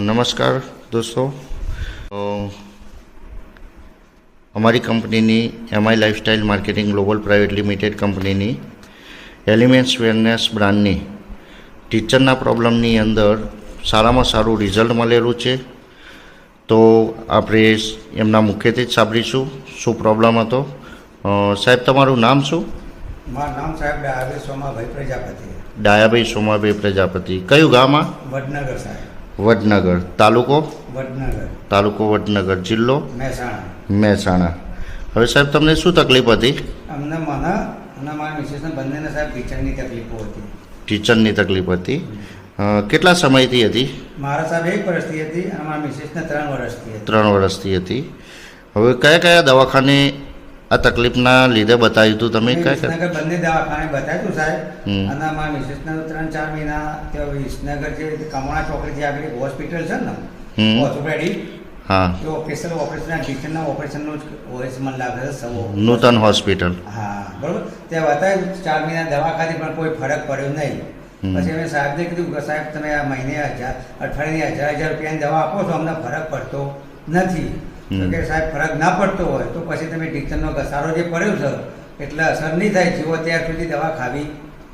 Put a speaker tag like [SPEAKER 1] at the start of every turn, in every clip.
[SPEAKER 1] નમસ્કાર દોસ્તો. અમારી કંપનીની MI lifestyle marketing global private limited કંપનીની એલિમેન્ટ્સ વેરનેસ બ્રાન્ડની ટીચરના પ્રોબ્લેમની અંદર સારામાં સારું રિઝલ્ટ મળેલું છે. તો આપણે એમના મુખ્યથી જ સાંભળીશું શું પ્રોબ્લેમ હતો. સાહેબ તમારું નામ શું?
[SPEAKER 2] મારું નામ સાહેબ ડાયાબે સોમાભાઈ પ્રજાપતિ.
[SPEAKER 1] ડાયાભાઈ સોમાભાઈ પ્રજાપતિ. કયું ગામ આ?
[SPEAKER 2] વડનગર સાહેબ.
[SPEAKER 1] વડનગર. તાલુકો?
[SPEAKER 2] વડનગર.
[SPEAKER 1] તાલુકો વડનગર. જિલ્લો?
[SPEAKER 2] મહેસાણા.
[SPEAKER 1] મહેસાણા. હવે સાહેબ તમને શું તકલીફ હતી?
[SPEAKER 2] અમને મને અને મારા મિસિસને બંનેને સાહેબ કિચનની તકલીફો હતી.
[SPEAKER 1] કિચનની તકલીફ હતી. કેટલા સમયથી હતી?
[SPEAKER 2] મારા સાહેબ એક વર્ષથી હતી અને મારા મિસિસને ત્રણ વર્ષથી
[SPEAKER 1] ત્રણ વર્ષથી હતી. હવે કયા કયા દવાખાને આ તકલીફના લીધે બતાવ્યું હતું તમે
[SPEAKER 2] વિસનગર બંને દવાખાને બતાવ્યું સાહેબ. અને અમારા મિસેસને તો ત્રણ ચાર મહિના ત્યાં વિસનગર જે કમળા ચોકડીથી આગળ એક હોસ્પિટલ છે ને ઓર્થોપેડિક
[SPEAKER 1] હા.
[SPEAKER 2] એ ઓપરેશન ઓપરેશન કિચનના ઓપરેશનનું જ હોય છે મને લાગે છે સવો
[SPEAKER 1] નૂતન હોસ્પિટલ.
[SPEAKER 2] હા બરોબર? ત્યાં બતાવ્યું ચાર મહિના દવા ખાધી પણ કોઈ ફરક પડ્યો નહીં. પછી અમે સાહેબને કીધું કે સાહેબ તમે આ મહિને હજાર અઠવાડિયે હજાર હજાર રૂપિયાની દવા આપો છો અમને ફરક પડતો નથી. તો કે સાહેબ ફરક ના પડતો હોય તો પછી તમે ટીચરનો ઘસારો જે પડ્યો છે એટલે અસર નહીં થાય જીવો ત્યાર સુધી દવા ખાવી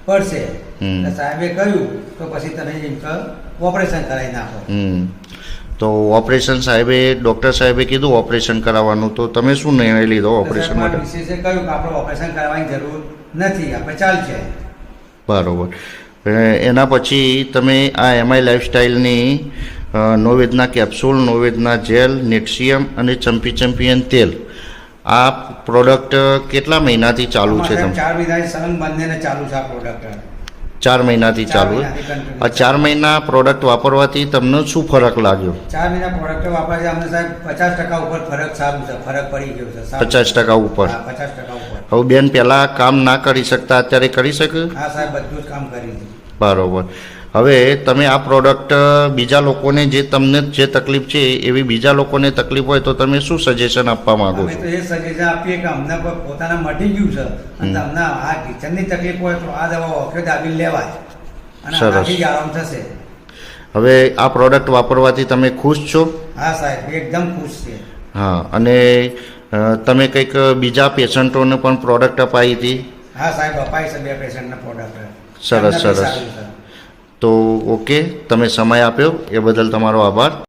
[SPEAKER 2] પડશે. સાહેબે કહ્યું તો પછી તમે એમ ઓપરેશન કરાવી નાખો.
[SPEAKER 1] તો ઓપરેશન સાહેબે ડૉક્ટર સાહેબે કીધું ઓપરેશન કરાવવાનું તો તમે શું નિર્ણય લીધો ઓપરેશન માટે?
[SPEAKER 2] વિશેષે કહ્યું કે આપણે ઓપરેશન કરવાની જરૂર નથી આપણે ચાલશે.
[SPEAKER 1] બરોબર. એના પછી તમે આ એમઆઈ લાઈફસ્ટાઈલની નોવેદના કેપ્સ્યુલ નોવેદના જેલ નેટશિયમ અને ચંપી ચંપિયન તેલ. આ પ્રોડક્ટ કેટલા મહિનાથી ચાલુ છે તમે?
[SPEAKER 2] ચાર મહિનાથી સલંગ બંનેને ચાલુ છે આ પ્રોડક્ટ.
[SPEAKER 1] ચાર મહિનાથી ચાલુ આ ચાર મહિના પ્રોડક્ટ વાપરવાથી તમને શું ફરક લાગ્યો?
[SPEAKER 2] ચાર મહિના પ્રોડક્ટ વાપરવાથી અમને સાહેબ પચાસ ટકા ઉપર ફરક સારું છે ફરક પડી ગયો છે
[SPEAKER 1] પચાસ ટકા ઉપર?
[SPEAKER 2] પચાસ ટકા ઉપર.
[SPEAKER 1] હવે બેન પહેલાં કામ ના કરી શકતા અત્યારે કરી શકે?
[SPEAKER 2] હા સાહેબ બધું જ કામ કરી
[SPEAKER 1] બરોબર. હવે તમે આ પ્રોડક્ટ બીજા લોકોને જે તમને જે તકલીફ છે એવી બીજા લોકોને તકલીફ હોય તો તમે શું સજેશન આપવા માંગો છો?
[SPEAKER 2] એ સજેશન આપીએ કે અમને પોતાના મટી ગયું છે. અને તમને આ કિચનની તકલીફ હોય તો આ દવા વખત આવી લેવાય. અને
[SPEAKER 1] સરસ.
[SPEAKER 2] આનાથી આરામ થશે.
[SPEAKER 1] હવે આ પ્રોડક્ટ વાપરવાથી તમે ખુશ છો?
[SPEAKER 2] હા સાહેબ એકદમ ખુશ છે
[SPEAKER 1] હા અને તમે કંઈક બીજા પેશન્ટોને પણ પ્રોડક્ટ અપાઈ હતી?
[SPEAKER 2] હા સાહેબ અપાવી છે બે પેશન્ટને પ્રોડક્ટ
[SPEAKER 1] સરસ, સરસ. તો ઓકે તમે સમય આપ્યો એ બદલ તમારો આભાર.